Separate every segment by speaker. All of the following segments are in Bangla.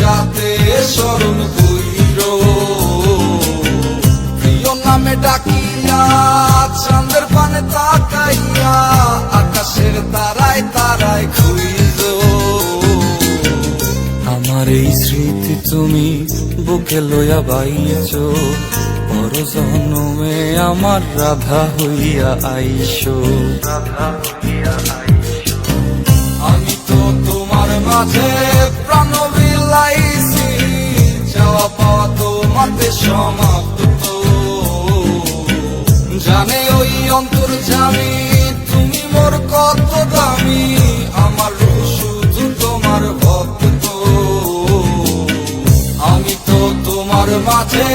Speaker 1: যাতে স্মরণ কইর। প্রিয় নামে ডাকিয়া, চাঁদের পানে তাকাইয়া, আকাশের তারায় তারায় খুইজ আমার এই স্মৃতি তুমি বুকে লইয়া বাইছ বড় জন্মে আমার রাধা হইয়া রাধা হইয়া আইসো। আমি তো তোমার মাঝে তোমাতে সমাপ্ত। জানে ওই অন্তর জানি, তুমি মোর কত দামি। আমার শুধু তোমার ভক্ত। আমি তো তোমার মাঝে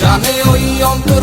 Speaker 1: জানে ওই অন্তর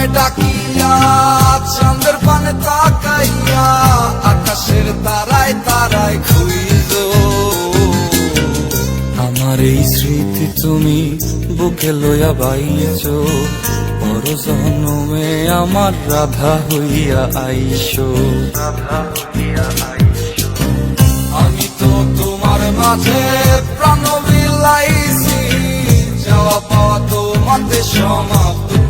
Speaker 1: নামে ডাকিয়া, চাঁদের পানে তাকাইয়া, আকাশের তারায় তারায় খুইজ আমার এই স্মৃতি তুমি বুকে লইয়া বাইছ বড় আমার রাধা হইয়া আইসো রাধা হইয়া আইসো আমি তো তোমার মাঝে প্রাণ বিলাইছি, যাওয়া পাওয়া তোমাতে সমাপ্ত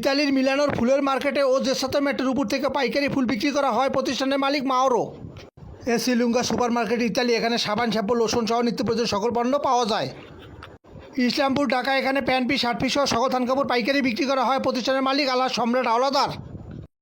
Speaker 2: ইতালির মিলানোর ফুলের মার্কেটে ও যে মেটের উপর থেকে পাইকারি ফুল বিক্রি করা হয় প্রতিষ্ঠানের মালিক মাওরো। এ শ্রীলুঙ্গা সুপার মার্কেট ইতালি, এখানে সাবান, শ্যাম্পু, লোশন সহ নিত্য প্রয়োজন সকল পণ্য পাওয়া যায়। ইসলামপুর, ঢাকা, এখানে প্যান্ট পিস শার্ট পিস সহ সকল থান কাপড় পাইকারি বিক্রি করা হয় প্রতিষ্ঠানের মালিক আল্লাহ সম্রাট আওলাদার।